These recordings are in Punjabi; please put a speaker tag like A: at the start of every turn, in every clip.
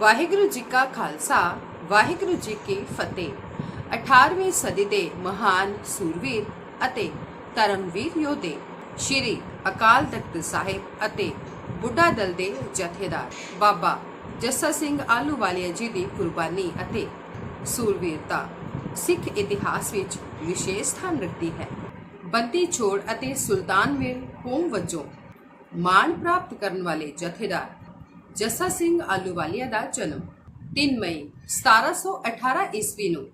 A: ਵਾਹਿਗੁਰੂ ਜੀ ਕਾ ਖਾਲਸਾ, ਵਾਹਿਗੁਰੂ ਜੀ ਕੀ ਫਤਿਹ। 18ਵੀਂ ਸਦੀ ਦੇ ਮਹਾਨ ਸੂਰਵੀਰ ਅਤੇ ਧਰਮਵੀਰ ਯੋਧੇ ਸ਼੍ਰੀ ਅਕਾਲ ਤਖਤ ਸਾਹਿਬ ਅਤੇ ਬੁੱਢਾ ਦਲ ਦੇ ਜਥੇਦਾਰ ਬਾਬਾ ਜੱਸਾ ਸਿੰਘ ਆਲੂਵਾਲੀਆ ਜੀ ਦੀ ਕੁਰਬਾਨੀ ਅਤੇ ਸੂਰਵੀਰਤਾ ਸਿੱਖ ਇਤਿਹਾਸ ਵਿੱਚ ਵਿਸ਼ੇਸ਼ ਸਥਾਨ ਰੱਖਦੀ ਹੈ। ਬੰਦੀ ਛੋੜ ਅਤੇ ਸੁਲਤਾਨਵੀਰ ਕੌਮ ਵਜੋਂ ਮਾਣ ਪ੍ਰਾਪਤ ਕਰਨ ਵਾਲੇ ਜਥੇਦਾਰ ਜੱਸਾ ਸਿੰਘ ਆਲੂਵਾਲੀਆ ਦਾ ਜਨਮ 3 ਮਈ 1718 ਈਸਵੀ ਨੂੰ,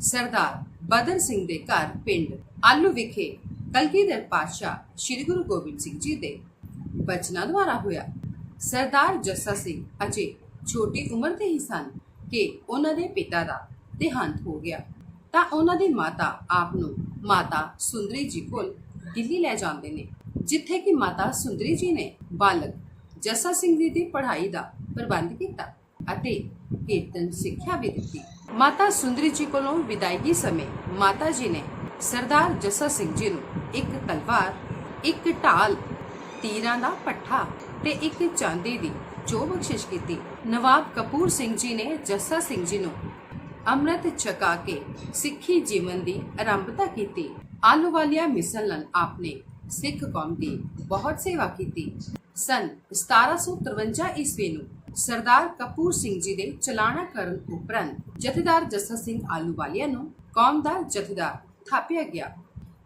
A: ਸਰਦਾਰ ਬਦਰ ਸਿੰਘ ਦੇ ਘਰ ਪਿੰਡ ਆਲੂ ਵਿਖੇ ਕਲਗੀਧਰ ਪਾਤਸ਼ਾਹ ਸ੍ਰੀ ਗੁਰੂ ਗੋਬਿੰਦ ਸਿੰਘ ਜੀ ਦੇ ਬਚਨਾਂ ਦੁਆਰਾ ਹੋਇਆ। ਸਰਦਾਰ ਜੱਸਾ ਸਿੰਘ ਅਜੇ ਛੋਟੀ ਉਮਰ ਦੇ ਹੀ ਸਨ ਕਿ ਉਹਨਾਂ ਦੇ ਪਿਤਾ ਦਾ ਦੇਹਾਂਤ ਹੋ ਗਿਆ। ਤਾਂ ਉਹਨਾਂ ਦੀ ਮਾਤਾ ਆਪ ਨੂੰ ਮਾਤਾ ਸੁੰਦਰੀ ਜੀ ਕੋਲ ਦਿੱਲੀ ਲੈ ਜਾਂਦੇ ਨੇ, ਜਿੱਥੇ ਕਿ ਮਾਤਾ ਸੁੰਦਰੀ ਜੀ ਨੇ ਬਾਲਕ ਜੱਸਾ ਸਿੰਘ ਜੀ ਦੀ ਪੜ੍ਹਾਈ ਦਾ ਪ੍ਰਬੰਧ ਕੀਤਾ ਅਤੇ ਕੀਰਤਨ ਸਿੱਖਿਆ ਵੀ ਦਿੱਤੀ। ਮਾਤਾ ਸੁੰਦਰੀ ਜੀ ਕੋਲੋਂ ਵਿਦਾਇਗੀ ਸਮੇਂ ਮਾਤਾ ਜੀ ਨੇ ਸਰਦਾਰ ਜੱਸਾ ਸਿੰਘ ਜੀ ਨੂੰ ਇੱਕ ਤਲਵਾਰ, ਇੱਕ ਢਾਲ, ਤੀਰਾਂ ਦਾ ਪੱਠਾ ਤੇ ਇੱਕ ਚਾਂਦੀ ਦੀ ਜੋ ਬਖਸ਼ਿਸ਼ ਕੀਤੀ। ਨਵਾਬ ਕਪੂਰ ਸਿੰਘ ਜੀ ਨੇ ਜੱਸਾ ਸਿੰਘ ਜੀ ਨੂੰ ਅੰਮ੍ਰਿਤ ਛਕਾ ਕੇ ਸਿੱਖੀ ਜੀਵਨ ਦੀ ਆਰੰਭਤਾ ਕੀਤੀ। ਆਲੂਵਾਲੀਆ ਮਿਸਲ ਨਾਲ ਆਪਨੇ ਸਿੱਖ ਕੌਮ ਦੀ ਬਹੁਤ ਸੇਵਾ ਕੀਤੀ। ਸਨ 1753 ਈਸਵੀ ਨੂੰ ਸਰਦਾਰ ਕਪੂਰ ਸਿੰਘ ਜੀ ਦੇ ਚਲਾਣਾ ਕਰਨ ਉਪਰੰਤ ਜਥੇਦਾਰ ਜੱਸਾ ਸਿੰਘ ਆਲੂਵਾਲੀਆ ਨੂੰ ਕੌਮ ਦਾ ਜਥੇਦਾਰ ਥਾਪਿਆ ਗਿਆ।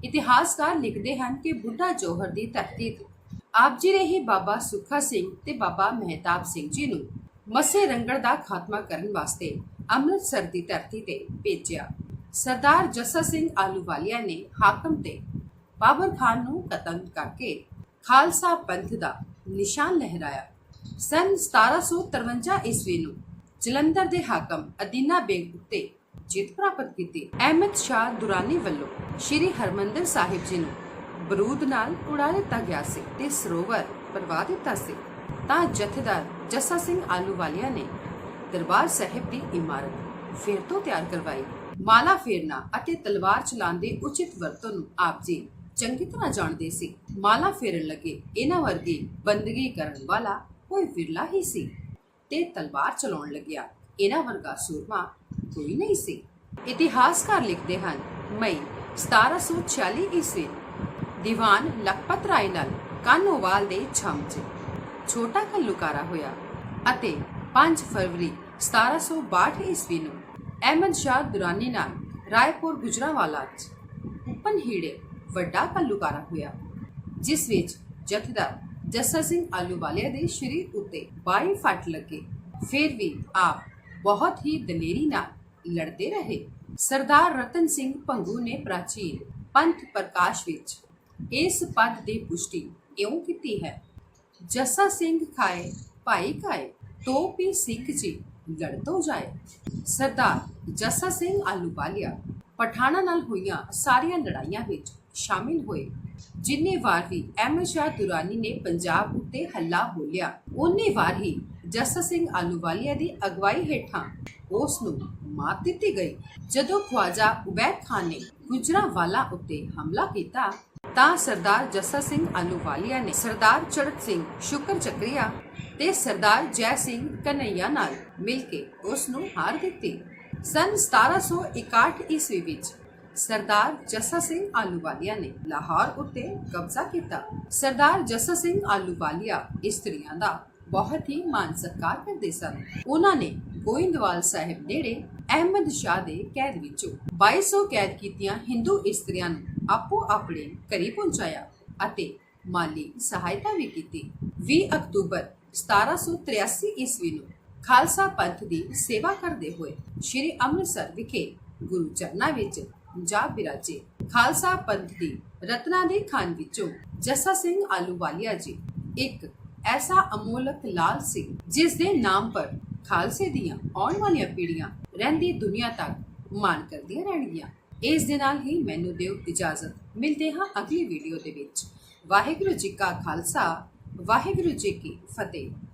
A: ਇਤਿਹਾਸਕਾਰ ਲਿਖਦੇ ਹਨ ਕਿ ਬੁੱਢਾ ਜੋਹਰ ਦੀ ਧਰਤੀ ਤੇ ਆਪ ਜੀ ਨੇ ਹੀ ਬਾਬਾ ਸੁਖਾ ਸਿੰਘ ਤੇ ਬਾਬਾ ਮਹਿਤਾਬ ਸਿੰਘ ਜੀ ਨੂੰ ਮਸੇ ਰੰਗੜ ਦਾ ਖਾਤਮਾ ਕਰਨ ਵਾਸਤੇ ਅੰਮ੍ਰਿਤਸਰ ਦੀ ਧਰਤੀ ਤੇ ਭੇਜਿਆ। ਸਰਦਾਰ ਜੱਸਾ ਸਿੰਘ ਆਲੂਵਾਲੀਆ ਨੇ ਹਾਕਮ ਤੇ ਬਾਬਰ ਖਾਨ ਨੂੰ ਕਤਲ ਕਰਕੇ ਖਾਲਸਾ ਪੰਥ ਦਾ ਨਿਸ਼ਾਨ ਲਹਿਰਾਇਆ। ਸਨ 1753 ਈਸਵੀ ਨੂੰ ਜਲੰਧਰ ਦੇ ਹਾਕਮ ਅਦੀਨਾ ਬੇਗ ਉੱਤੇ ਜਿੱਤ ਪ੍ਰਾਪਤ ਕੀਤੀ। ਅਹਿਮਦ ਸ਼ਾਹ ਦੁਰਾਨੀ ਵੱਲੋਂ ਸ਼੍ਰੀ ਹਰਮੰਦਰ ਸਾਹਿਬ ਜੀ ਨੂੰ ਬਰੂਦ ਨਾਲ ਉਡਾ ਦਿੱਤਾ ਗਿਆ ਸੀ ਤੇ ਸਰੋਵਰ ਪਰਵਾ ਦਿੱਤਾ ਸੀ। ਤਾਂ ਜਥੇਦਾਰ ਜੱਸਾ ਸਿੰਘ ਆਲੂਵਾਲੀਆ ਨੇ ਦਰਬਾਰ ਸਾਹਿਬ ਦੀ ਇਮਾਰਤ ਫਿਰ ਤੋਂ ਤਿਆਰ ਕਰਵਾਈ। ਮਾਲਾ ਫੇਰਨਾ ਅਤੇ ਤਲਵਾਰ ਚਲਾਉਣ ਦੀ ਉਚਿਤ ਵਰਤੋਂ ਨੂੰ ਆਪ ਜੀ ਚੰਗੀ ਤਰ੍ਹਾਂ ਜਾਣਦੇ ਸੀ। ਮਾਲਾ ਫੇਰਨ ਲੱਗੇ। ਇਹਨਾਂ ਵਰਗੀ ਬੰਦਗੀ ਕਰਨ ਵਾਲਾ ਕੋਈ ਵਿਰਲਾ ਹੀ ਸੀ। ਤੇ ਤਲਵਾਰ ਚਲਾਉਣ ਲੱਗਿਆ। ਇਹਨਾਂ ਵਰਗਾ ਸੂਰਮਾ ਕੋਈ ਨਹੀਂ ਸੀ। ਇਤਿਹਾਸਕਾਰ ਲਿਖਦੇ ਹਨ, ਮਈ 1746 ਈਸਵੀ। ਦੀਵਾਨ ਲਖਪਤ ਰਾਏ ਨਾਲ ਕਾਨੋਵਾਲ ਦੇ ਛੰਮ 'ਚ ਛੋਟਾ ਕੱਲੂਕਾਰਾ ਹੋਇਆ ਅਤੇ 5 ਫਰਵਰੀ 1762 ਈਸਵੀ ਨੂੰ ਅਹਿਮਦ ਸ਼ਾਹ ਦੁਰਾਨੀ ਨਾਲ ਰਾਏਪੁਰ, ਗੁਜਰਾਵਾਲਾ 'ਚ ਉਪਨਹੀੜੇ ਵੱਡਾ ਘੱਲੂਕਾਰਾ ਹੋਇਆ, ਜਿਸ ਵਿੱਚ ਜਥੇਦਾਰ ਜੱਸਾ ਸਿੰਘ ਆਲੂਵਾਲੀਆ ਦੇ ਸ਼ਰੀਰ ਉੱਤੇ 22 ਫੱਟ ਲੱਗੇ। ਫਿਰ ਵੀ ਆਪ ਬਹੁਤ ਹੀ ਦਲੇਰੀ ਨਾਲ ਲੜਦੇ ਰਹੇ। ਸਰਦਾਰ ਰਤਨ ਸਿੰਘ ਭੰਗੂ ਨੇ ਪ੍ਰਾਚੀਨ ਪੰਥ ਪ੍ਰਕਾਸ਼ ਵਿੱਚ ਇਸ ਪਦ ਦੀ ਪੁਸ਼ਟੀ ਇਉਂ ਕੀਤੀ ਹੈ? ਜੱਸਾ ਸਿੰਘ ਖਾਏ, ਭਾਈ ਖਾਏ, ਤੋ ਵੀ ਸਿੱਖ ਜੀ ਲੜ ਤੋਂ ਜਾਏ। ਸਰਦਾਰ ਜੱਸਾ ਸਿੰਘ ਆਲੂਵਾਲੀਆ ਪਠਾਣਾ ਨਾਲ ਹੋਈਆਂ ਸਾਰੀਆਂ ਲੜਾਈਆਂ ਵਿੱਚ ਸ਼ਾਮਿਲ ਹੋਏ। ਜਿੰਨੇ ਵਾਰ ਵੀ ਅਹਿਮਦ ਸ਼ਾਹ ਦੁਰਾਨੀ ਨੇ ਪੰਜਾਬ ਉੱਤੇ ਹੱਲਾ ਬੋਲਿਆ ਉਹਨੇ ਵਾਰ ਹੀ ਜੱਸਾ ਸਿੰਘ ਆਲੂਵਾਲੀਆ ਦੀ ਅਗਵਾਈ ਹੇਠਾਂ ਉਸ ਨੂੰ ਮਾਤ ਦਿੱਤੀ ਗਈ। ਜਦੋਂ ਖਵਾਜਾ ਉਬੈਦ ਖਾਨ ਨੇ ਗੁਜਰਾਵਾਲਾ ਉੱਤੇ ਹਮਲਾ ਕੀਤਾ, ਤਾਂ ਸਰਦਾਰ ਜੱਸਾ ਸਿੰਘ ਆਲੂਵਾਲੀਆ ਨੇ ਸਰਦਾਰ ਚੜਤ ਸਿੰਘ ਸ਼ੁਕਰ ਚੱਕਰੀਆ ਤੇ ਸਰਦਾਰ ਜੈ ਸਿੰਘ ਕਨਈਆ ਨਾਲ ਮਿਲ ਕੇ ਉਸ ਨੂੰ ਹਾਰ ਦਿੱਤੀ। ਸਨ 1761 ਈਸਵੀ ਵਿੱਚ। ਸਰਦਾਰ ਜੱਸਾ ਸਿੰਘ ਆਲੂਵਾਲੀਆ ਨੇ ਲਾਹੌਰ ਉੱਤੇ ਕਬਜ਼ਾ ਕੀਤਾ। ਸਰਦਾਰ ਜੱਸਾ ਸਿੰਘ ਆਲੂਵਾਲੀਆ ਇਸਤਰੀਆਂ ਦਾ ਬਹੁਤ ਹੀ ਮਾਨ ਸਤਿਕਾਰ ਕਰਦੇ ਸਨ। ਉਹਨਾਂ ਨੇ ਗੋਇੰਦਵਾਲ ਸਾਹਿਬ ਨੇੜੇ ਅਹਿਮਦ ਸ਼ਾਹ ਦੇ ਕੈਦ ਵਿੱਚੋਂ 2200 ਕੈਦ ਕੀਤੀਆਂ ਹਿੰਦੂ ਇਸਤਰੀਆਂ ਨੂੰ ਆਪੋ ਆਪਣੇ ਘਰੇ ਪਹੁੰਚਾਇਆ ਅਤੇ ਮਾਲੀ ਸਹਾਇਤਾ ਵੀ ਕੀਤੀ। 20 ਅਕਤੂਬਰ 1783 ਈਸਵੀ ਨੂੰ ਖਾਲਸਾ ਪੰਥ ਦੀ ਸੇਵਾ ਕਰਦੇ ਹੋਏ ਸ੍ਰੀ ਅੰਮ੍ਰਿਤਸਰ ਵਿਖੇ ਗੁਰੂ ਚਰਨਾਂ ਵਿੱਚ ਜਾ ਬਿਰਾਜੇ ਖਾਲਸਾ ਪੰਥ ਦੀ ਰਤਨਾ ਦੇ ਖਾਨ ਵਿੱਚੋਂ ਜੱਸਾ ਸਿੰਘ ਆਲੂਵਾਲੀਆ ਜੀ ਇੱਕ ਐਸਾ ਅਮੋਲਕ ਲਾਲ ਸੀ ਜਿਸ ਦੇ ਨਾਮ ਪਰ ਖਾਲਸੇ ਦੀਆਂ ਆਉਣ ਵਾਲੀਆਂ ਪੀੜ੍ਹੀਆਂ ਰਹਿੰਦੀ ਦੁਨੀਆ ਤੱਕ ਮਾਣ ਕਰਦੀਆਂ ਰਹਿਣਗੀਆਂ। ਇਸ ਦੇ ਨਾਲ ਹੀ ਮੈਨੂੰ ਦਿਓ ਇਜਾਜ਼ਤ। ਮਿਲਦੇ ਹਾਂ ਅਗਲੀ ਵੀਡੀਓ ਦੇ ਵਿੱਚ। ਵਾਹਿਗੁਰੂ ਜੀ ਕਾ ਖਾਲਸਾ, ਵਾਹਿਗੁਰੂ ਜੀ ਕੀ ਫਤਿਹ।